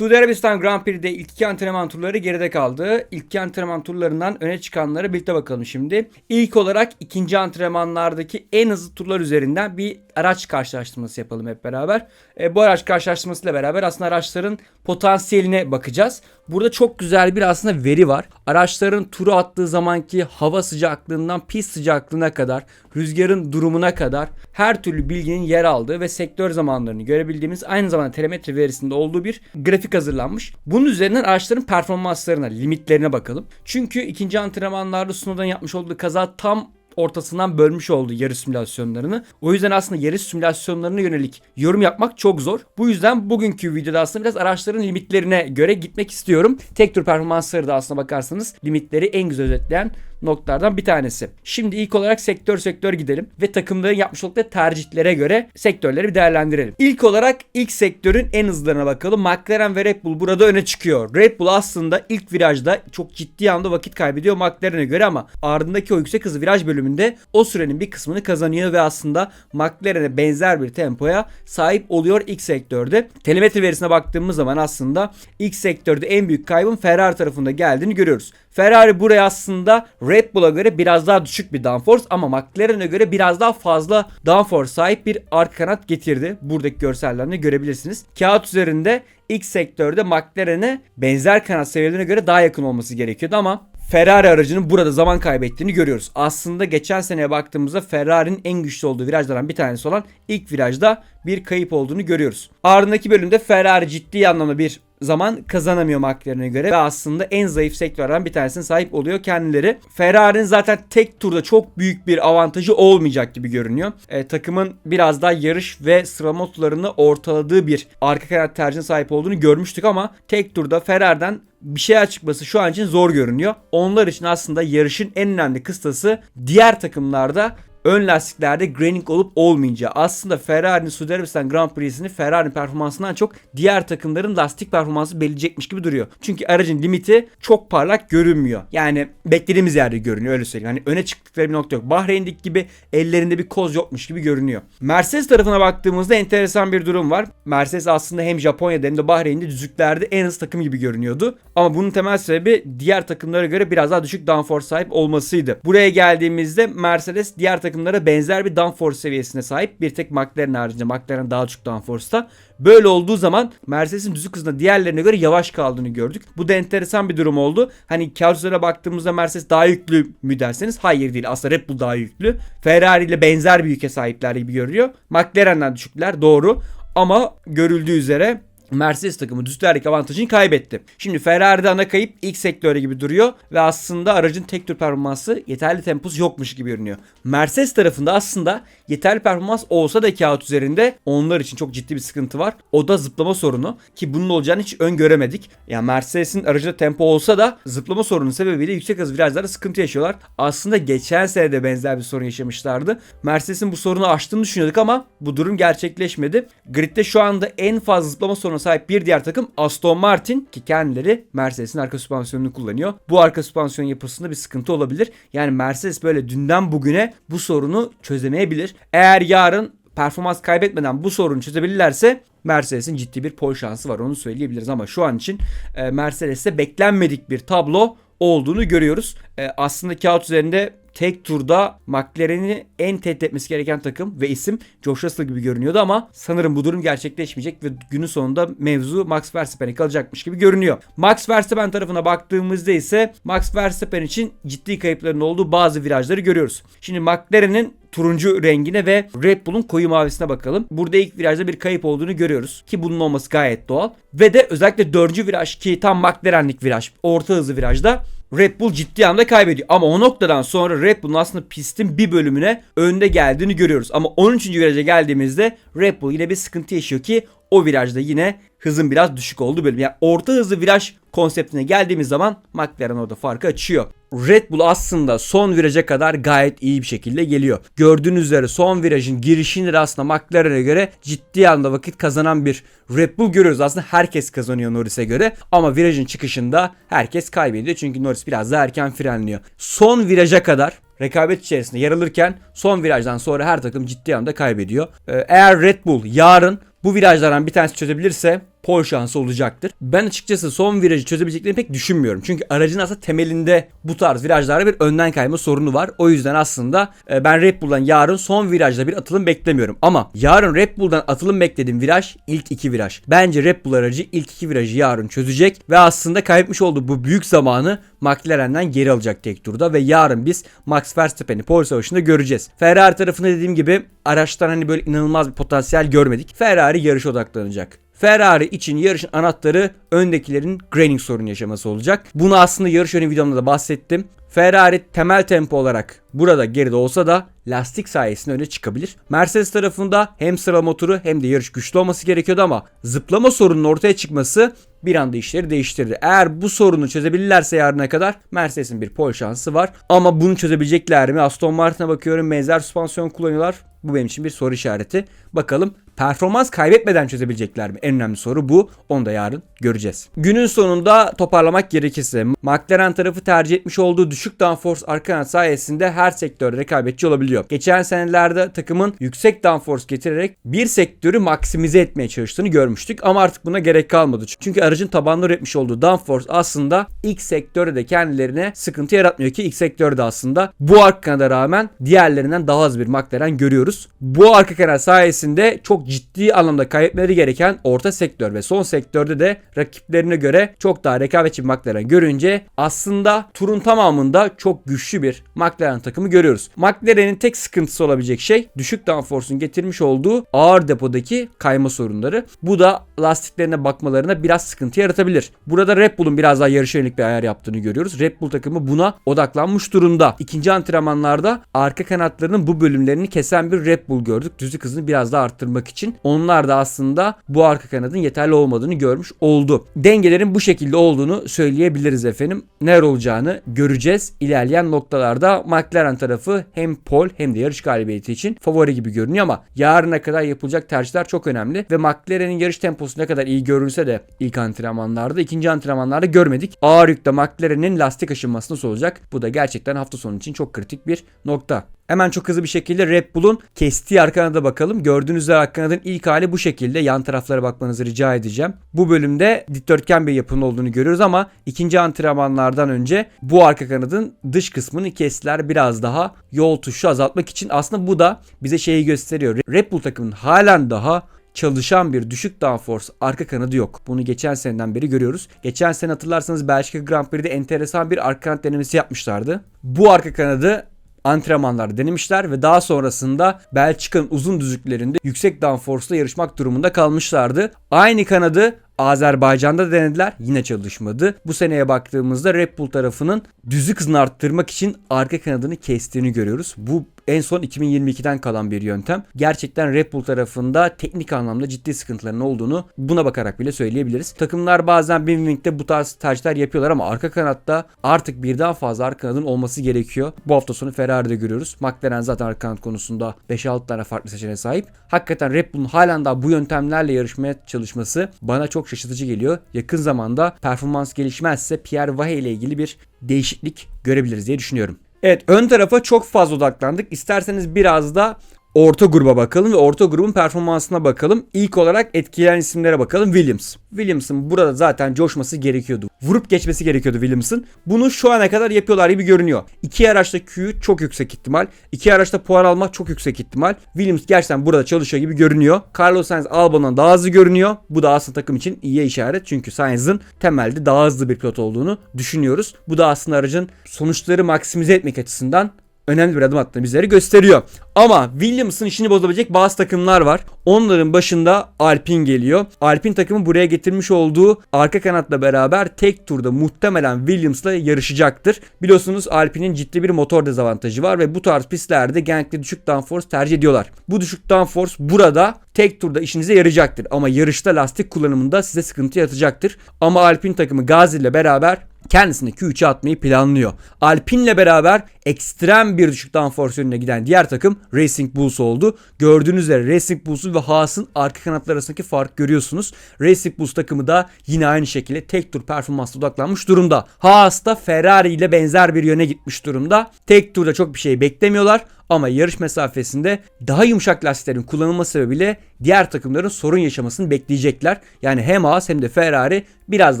Suudi Arabistan Grand Prix'de ilk iki antrenman turları geride kaldı. İlk iki antrenman turlarından öne çıkanlara birlikte bakalım şimdi. İlk olarak ikinci antrenmanlardaki en hızlı turlar üzerinden bir araç karşılaştırması yapalım hep beraber. E, bu araç karşılaştırmasıyla beraber aslında araçların potansiyeline bakacağız. Burada çok güzel bir aslında veri var. Araçların turu attığı zamanki hava sıcaklığından pist sıcaklığına kadar, rüzgarın durumuna kadar her türlü bilginin yer aldığı ve sektör zamanlarını görebildiğimiz aynı zamanda telemetri verisinde olduğu bir grafik hazırlanmış. Bunun üzerinden araçların performanslarına, limitlerine bakalım. Çünkü ikinci antrenmanlarda Sunoda'nın yapmış olduğu kaza tam ortasından bölmüş oldu yarış simülasyonlarını. O yüzden aslında yarış simülasyonlarına yönelik yorum yapmak çok zor. Bu yüzden bugünkü videoda aslında biraz araçların limitlerine göre gitmek istiyorum. Tek tur performansları da aslına bakarsanız limitleri en güzel özetleyen noktalardan bir tanesi. Şimdi ilk olarak sektör sektör gidelim ve takımların yapmış oldukları tercihlere göre sektörleri bir değerlendirelim. İlk olarak ilk sektörün en hızlarına bakalım. McLaren ve Red Bull burada öne çıkıyor. Red Bull aslında ilk virajda çok ciddi anda vakit kaybediyor McLaren'e göre ama ardındaki o yüksek hızı viraj bölümünde o sürenin bir kısmını kazanıyor ve aslında McLaren'e benzer bir tempoya sahip oluyor ilk sektörde. Telemetri verisine baktığımız zaman aslında ilk sektörde en büyük kaybın Ferrari tarafında geldiğini görüyoruz. Ferrari buraya aslında Red Bull'a göre biraz daha düşük bir downforce ama McLaren'e göre biraz daha fazla downforce sahip bir arka kanat getirdi. Buradaki görsellerinde görebilirsiniz. Kağıt üzerinde ilk sektörde McLaren'e benzer kanat seviyelerine göre daha yakın olması gerekiyordu ama Ferrari aracının burada zaman kaybettiğini görüyoruz. Aslında geçen seneye baktığımızda Ferrari'nin en güçlü olduğu virajlardan bir tanesi olan ilk virajda bir kayıp olduğunu görüyoruz. Ardındaki bölümde Ferrari ciddi anlamda bir zaman kazanamıyor McLaren'e göre ve aslında en zayıf sektörlerden bir tanesine sahip oluyor kendileri. Ferrari'nin zaten tek turda çok büyük bir avantajı olmayacak gibi görünüyor. E, takımın biraz daha yarış ve sıralama turlarını ortaladığı bir arka kanat tercihine sahip olduğunu görmüştük ama tek turda Ferrari'den bir şey çıkması şu an için zor görünüyor. Onlar için aslında yarışın en önemli kıstası diğer takımlarda ön lastiklerde graining olup olmayacağı. Aslında Ferrari'nin Suudi Arabistan Grand Prix'sini Ferrari performansından çok diğer takımların lastik performansı belirleyecekmiş gibi duruyor. Çünkü aracın limiti çok parlak görünmüyor. Yani beklediğimiz yerde görünüyor öyle söyleyeyim. Hani öne çıktıkları bir nokta yok. Bahreyn'deki gibi ellerinde bir koz yokmuş gibi görünüyor. Mercedes tarafına baktığımızda enteresan bir durum var. Mercedes aslında hem Japonya'da hem de Bahreyn'de düzlüklerde en hızlı takım gibi görünüyordu. Ama bunun temel sebebi diğer takımlara göre biraz daha düşük downforce sahip olmasıydı. Buraya geldiğimizde Mercedes diğer takım takımlara benzer bir downforce seviyesine sahip. Bir tek McLaren haricinde McLaren daha çok downforce'ta. Böyle olduğu zaman Mercedes'in düzlük hızında diğerlerine göre yavaş kaldığını gördük. Bu da enteresan bir durum oldu. Hani kağıtlara baktığımızda Mercedes daha yüklü mü derseniz hayır değil. Aslında Red Bull daha yüklü. Ferrari ile benzer bir yüke sahipler gibi görüyor. McLaren'den düşükler doğru. Ama görüldüğü üzere Mercedes takımı düzlerdeki avantajını kaybetti. Şimdi Ferrari'de ana kayıp ilk sektörde gibi duruyor ve aslında aracın tek tur performansı yeterli temposu yokmuş gibi görünüyor. Mercedes tarafında aslında yeterli performans olsa da kağıt üzerinde onlar için çok ciddi bir sıkıntı var. O da zıplama sorunu ki bunun olacağını hiç öngöremedik. Yani Mercedes'in aracında tempo olsa da zıplama sorunun sebebiyle yüksek hız virajlarda sıkıntı yaşıyorlar. Aslında geçen sene de benzer bir sorun yaşamışlardı. Mercedes'in bu sorunu aştığını düşünüyorduk ama bu durum gerçekleşmedi. Grid'de şu anda en fazla zıplama sorunu sahip bir diğer takım Aston Martin ki kendileri Mercedes'in arka süspansiyonunu kullanıyor. Bu arka süspansiyon yapısında bir sıkıntı olabilir. Yani Mercedes böyle dünden bugüne bu sorunu çözemeyebilir. Eğer yarın performans kaybetmeden bu sorunu çözebilirlerse Mercedes'in ciddi bir pol şansı var onu söyleyebiliriz ama şu an için e, Mercedes'te beklenmedik bir tablo olduğunu görüyoruz. E, aslında kağıt üzerinde tek turda McLaren'i en tehdit etmesi gereken takım ve isim Josh Russell gibi görünüyordu ama sanırım bu durum gerçekleşmeyecek ve günün sonunda mevzu Max Verstappen'e kalacakmış gibi görünüyor. Max Verstappen tarafına baktığımızda ise Max Verstappen için ciddi kayıpların olduğu bazı virajları görüyoruz. Şimdi McLaren'in turuncu rengine ve Red Bull'un koyu mavisine bakalım. Burada ilk virajda bir kayıp olduğunu görüyoruz ki bunun olması gayet doğal. Ve de özellikle dördüncü viraj ki tam McLaren'lik viraj, orta hızlı virajda Red Bull ciddi anlamda kaybediyor. Ama o noktadan sonra Red Bull'un aslında pistin bir bölümüne önde geldiğini görüyoruz. Ama 13. viraja geldiğimizde Red Bull yine bir sıkıntı yaşıyor ki o virajda yine hızın biraz düşük olduğu bölüm. Yani orta hızlı viraj konseptine geldiğimiz zaman McLaren orada farkı açıyor. Red Bull aslında son viraja kadar gayet iyi bir şekilde geliyor. Gördüğünüz üzere son virajın girişinde aslında McLaren'e göre ciddi anda vakit kazanan bir Red Bull görüyoruz. Aslında herkes kazanıyor Norris'e göre ama virajın çıkışında herkes kaybediyor. Çünkü Norris biraz daha erken frenliyor. Son viraja kadar rekabet içerisinde yer alırken son virajdan sonra her takım ciddi anda kaybediyor. Ee, eğer Red Bull yarın bu virajlardan bir tanesi çözebilirse pol şansı olacaktır. Ben açıkçası son virajı çözebileceklerini pek düşünmüyorum. Çünkü aracın aslında temelinde bu tarz virajlarda bir önden kayma sorunu var. O yüzden aslında e, ben Red Bull'dan yarın son virajda bir atılım beklemiyorum. Ama yarın Red Bull'dan atılım beklediğim viraj ilk iki viraj. Bence Red Bull aracı ilk iki virajı yarın çözecek ve aslında kaybetmiş olduğu bu büyük zamanı McLaren'den geri alacak tek turda ve yarın biz Max Verstappen'i pole savaşında göreceğiz. Ferrari tarafında dediğim gibi araçtan hani böyle inanılmaz bir potansiyel görmedik. Ferrari yarış odaklanacak. Ferrari için yarışın anahtarı öndekilerin graining sorunu yaşaması olacak. Bunu aslında yarış önü videomda da bahsettim. Ferrari temel tempo olarak burada geride olsa da lastik sayesinde öne çıkabilir. Mercedes tarafında hem sıra motoru hem de yarış güçlü olması gerekiyordu ama zıplama sorunun ortaya çıkması bir anda işleri değiştirdi. Eğer bu sorunu çözebilirlerse yarına kadar Mercedes'in bir pole şansı var. Ama bunu çözebilecekler mi? Aston Martin'e bakıyorum benzer süspansiyon kullanıyorlar. Bu benim için bir soru işareti. Bakalım performans kaybetmeden çözebilecekler mi? En önemli soru bu. Onu da yarın göreceğiz. Günün sonunda toparlamak gerekirse McLaren tarafı tercih etmiş olduğu düşük downforce arka kanat sayesinde her sektörde rekabetçi olabiliyor. Geçen senelerde takımın yüksek downforce getirerek bir sektörü maksimize etmeye çalıştığını görmüştük ama artık buna gerek kalmadı. Çünkü aracın tabanlı üretmiş olduğu downforce aslında ilk sektörde de kendilerine sıkıntı yaratmıyor ki ilk sektörde aslında bu arka kanada rağmen diğerlerinden daha az bir McLaren görüyoruz. Bu arka kanat sayesinde çok ciddi anlamda kaybetmeleri gereken orta sektör ve son sektörde de rakiplerine göre çok daha rekabetçi bir McLaren görünce aslında turun tamamında çok güçlü bir McLaren takımı görüyoruz. McLaren'in tek sıkıntısı olabilecek şey düşük downforce'un getirmiş olduğu ağır depodaki kayma sorunları. Bu da lastiklerine bakmalarına biraz sıkıntı yaratabilir. Burada Red Bull'un biraz daha yarışa yönelik bir ayar yaptığını görüyoruz. Red Bull takımı buna odaklanmış durumda. İkinci antrenmanlarda arka kanatlarının bu bölümlerini kesen bir Red Bull gördük. Düzlük hızını biraz daha arttırmak için. Onlar da aslında bu arka kanadın yeterli olmadığını görmüş oldu. Dengelerin bu şekilde olduğunu söyleyebiliriz efendim. Neler olacağını göreceğiz ilerleyen noktalarda. McLaren tarafı hem pol hem de yarış galibiyeti için favori gibi görünüyor ama yarına kadar yapılacak tercihler çok önemli ve McLaren'in yarış temposu ne kadar iyi görünse de ilk antrenmanlarda, ikinci antrenmanlarda görmedik. Ağır yükte McLaren'in lastik aşınması nasıl olacak? Bu da gerçekten hafta sonu için çok kritik bir nokta. Hemen çok hızlı bir şekilde Red Bull'un kestiği arka kanada bakalım. Gördüğünüz üzere arka kanadın ilk hali bu şekilde. Yan taraflara bakmanızı rica edeceğim. Bu bölümde dikdörtgen bir yapının olduğunu görüyoruz ama ikinci antrenmanlardan önce bu arka kanadın dış kısmını kestiler biraz daha yol tuşu azaltmak için. Aslında bu da bize şeyi gösteriyor. Red Bull takımının halen daha çalışan bir düşük downforce arka kanadı yok. Bunu geçen seneden beri görüyoruz. Geçen sene hatırlarsanız Belçika Grand Prix'de enteresan bir arka kanat denemesi yapmışlardı. Bu arka kanadı antrenmanlar denemişler ve daha sonrasında Belçika'nın uzun düzlüklerinde yüksek downforce'la yarışmak durumunda kalmışlardı. Aynı kanadı Azerbaycan'da denediler yine çalışmadı. Bu seneye baktığımızda Red Bull tarafının düzlük hızını arttırmak için arka kanadını kestiğini görüyoruz. Bu en son 2022'den kalan bir yöntem. Gerçekten Red Bull tarafında teknik anlamda ciddi sıkıntıların olduğunu buna bakarak bile söyleyebiliriz. Takımlar bazen Wingwing'de bu tarz tercihler yapıyorlar ama arka kanatta artık birden fazla arka kanadın olması gerekiyor. Bu hafta sonu Ferrari'de görüyoruz. McLaren zaten arka kanat konusunda 5-6 tane farklı seçeneğe sahip. Hakikaten Red Bull'un halen daha bu yöntemlerle yarışmaya çalışması bana çok şaşırtıcı geliyor. Yakın zamanda performans gelişmezse Pierre Vahe ile ilgili bir değişiklik görebiliriz diye düşünüyorum. Evet ön tarafa çok fazla odaklandık. İsterseniz biraz da orta gruba bakalım ve orta grubun performansına bakalım. İlk olarak etkileyen isimlere bakalım. Williams. Williams'ın burada zaten coşması gerekiyordu. Vurup geçmesi gerekiyordu Williams'ın. Bunu şu ana kadar yapıyorlar gibi görünüyor. İki araçta Q çok yüksek ihtimal. İki araçta puan almak çok yüksek ihtimal. Williams gerçekten burada çalışıyor gibi görünüyor. Carlos Sainz Albon'dan daha hızlı görünüyor. Bu da aslında takım için iyi işaret. Çünkü Sainz'ın temelde daha hızlı bir pilot olduğunu düşünüyoruz. Bu da aslında aracın sonuçları maksimize etmek açısından önemli bir adım attığını bizlere gösteriyor. Ama Williams'ın işini bozabilecek bazı takımlar var. Onların başında Alpine geliyor. Alpine takımı buraya getirmiş olduğu arka kanatla beraber tek turda muhtemelen Williams'la yarışacaktır. Biliyorsunuz Alpine'in ciddi bir motor dezavantajı var ve bu tarz pistlerde genellikle düşük downforce tercih ediyorlar. Bu düşük downforce burada tek turda işinize yarayacaktır ama yarışta lastik kullanımında size sıkıntı yaratacaktır. Ama Alpine takımı Gazi ile beraber kendisini Q3'e atmayı planlıyor. Alpine'le beraber ekstrem bir düşük downforce yönüne giden diğer takım Racing Bulls oldu. Gördüğünüz üzere Racing Bulls'un ve Haas'ın arka kanatları arasındaki fark görüyorsunuz. Racing Bulls takımı da yine aynı şekilde tek tur performansla odaklanmış durumda. Haas da Ferrari ile benzer bir yöne gitmiş durumda. Tek turda çok bir şey beklemiyorlar Ama yarış mesafesinde daha yumuşak lastiklerin kullanılması sebebiyle diğer takımların sorun yaşamasını bekleyecekler. Yani hem Haas hem de Ferrari biraz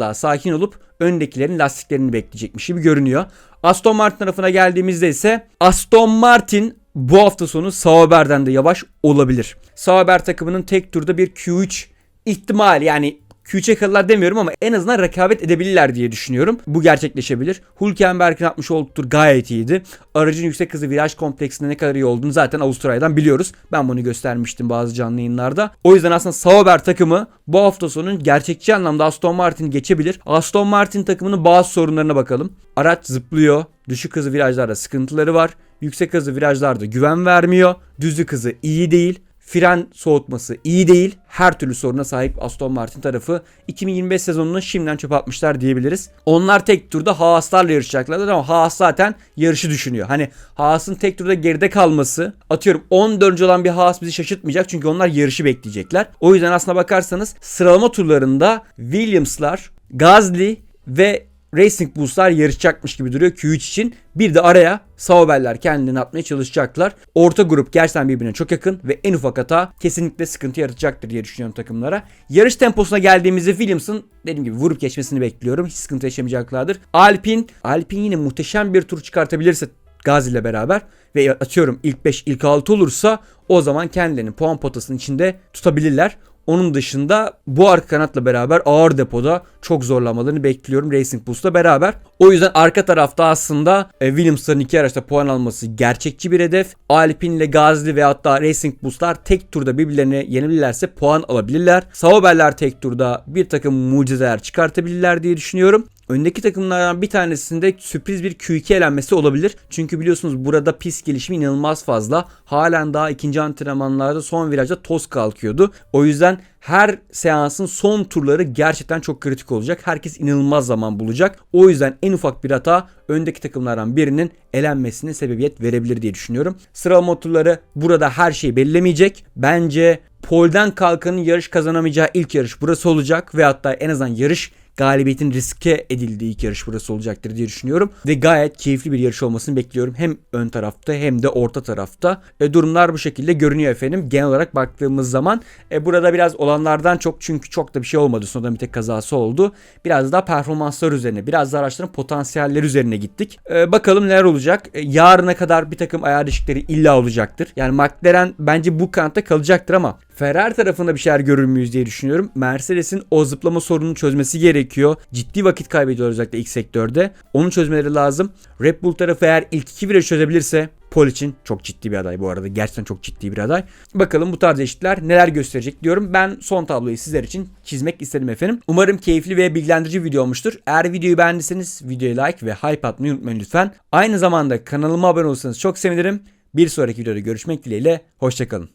daha sakin olup öndekilerin lastiklerini bekleyecekmiş gibi görünüyor. Aston Martin tarafına geldiğimizde ise Aston Martin bu hafta sonu Sauber'den de yavaş olabilir. Sauber takımının tek turda bir Q3 ihtimal yani Q3'e kalırlar demiyorum ama en azından rekabet edebilirler diye düşünüyorum. Bu gerçekleşebilir. Hülkenberg'in atmış olduğu tur gayet iyiydi. Aracın yüksek hızı viraj kompleksinde ne kadar iyi olduğunu zaten Avustralya'dan biliyoruz. Ben bunu göstermiştim bazı canlı yayınlarda. O yüzden aslında Sauber takımı bu hafta sonu gerçekçi anlamda Aston Martin geçebilir. Aston Martin takımının bazı sorunlarına bakalım. Araç zıplıyor. Düşük hızı virajlarda sıkıntıları var. Yüksek hızı virajlarda güven vermiyor. Düzlük hızı iyi değil fren soğutması iyi değil. Her türlü soruna sahip Aston Martin tarafı 2025 sezonunu şimdiden çöpe atmışlar diyebiliriz. Onlar tek turda Haas'larla yarışacaklardır ama Haas zaten yarışı düşünüyor. Hani Haas'ın tek turda geride kalması atıyorum 14. olan bir Haas bizi şaşırtmayacak çünkü onlar yarışı bekleyecekler. O yüzden aslına bakarsanız sıralama turlarında Williams'lar, Gasly ve Racing Bulls'lar yarışacakmış gibi duruyor Q3 için. Bir de araya Sauber'ler kendini atmaya çalışacaklar. Orta grup gerçekten birbirine çok yakın ve en ufak hata kesinlikle sıkıntı yaratacaktır diye düşünüyorum takımlara. Yarış temposuna geldiğimizde Williams'ın dediğim gibi vurup geçmesini bekliyorum. Hiç sıkıntı yaşamayacaklardır. Alpine, Alpine yine muhteşem bir tur çıkartabilirse Gazi ile beraber ve atıyorum ilk 5 ilk 6 olursa o zaman kendilerini puan potasının içinde tutabilirler. Onun dışında bu arka kanatla beraber ağır depoda çok zorlamalarını bekliyorum Racing Bulls'la beraber. O yüzden arka tarafta aslında e, Williams'ların iki araçta puan alması gerçekçi bir hedef. Alpine ile Gazli ve hatta Racing Bulls'lar tek turda birbirlerini yenebilirlerse puan alabilirler. Sauber'ler tek turda bir takım mucizeler çıkartabilirler diye düşünüyorum. Öndeki takımlardan bir tanesinde sürpriz bir Q2 elenmesi olabilir. Çünkü biliyorsunuz burada pist gelişimi inanılmaz fazla. Halen daha ikinci antrenmanlarda son virajda toz kalkıyordu. O yüzden her seansın son turları gerçekten çok kritik olacak. Herkes inanılmaz zaman bulacak. O yüzden en ufak bir hata öndeki takımlardan birinin elenmesine sebebiyet verebilir diye düşünüyorum. Sıralama turları burada her şeyi belirlemeyecek. Bence polden kalkanın yarış kazanamayacağı ilk yarış burası olacak ve hatta en azından yarış galibiyetin riske edildiği ilk yarış burası olacaktır diye düşünüyorum. Ve gayet keyifli bir yarış olmasını bekliyorum. Hem ön tarafta hem de orta tarafta. E, durumlar bu şekilde görünüyor efendim. Genel olarak baktığımız zaman e, burada biraz olanlardan çok çünkü çok da bir şey olmadı. Sonunda bir tek kazası oldu. Biraz daha performanslar üzerine, biraz daha araçların potansiyelleri üzerine gittik. E, bakalım neler olacak. E, yarına kadar bir takım ayar değişiklikleri illa olacaktır. Yani McLaren bence bu kanatta kalacaktır ama Ferrari tarafında bir şeyler görür müyüz diye düşünüyorum. Mercedes'in o zıplama sorununu çözmesi gerekiyor. Ciddi vakit kaybediyor özellikle ilk sektörde. Onu çözmeleri lazım. Red Bull tarafı eğer ilk iki viraj çözebilirse Pol için çok ciddi bir aday bu arada. Gerçekten çok ciddi bir aday. Bakalım bu tarz eşitler neler gösterecek diyorum. Ben son tabloyu sizler için çizmek istedim efendim. Umarım keyifli ve bilgilendirici bir video olmuştur. Eğer videoyu beğendiyseniz videoya like ve hype atmayı unutmayın lütfen. Aynı zamanda kanalıma abone olursanız çok sevinirim. Bir sonraki videoda görüşmek dileğiyle. Hoşçakalın.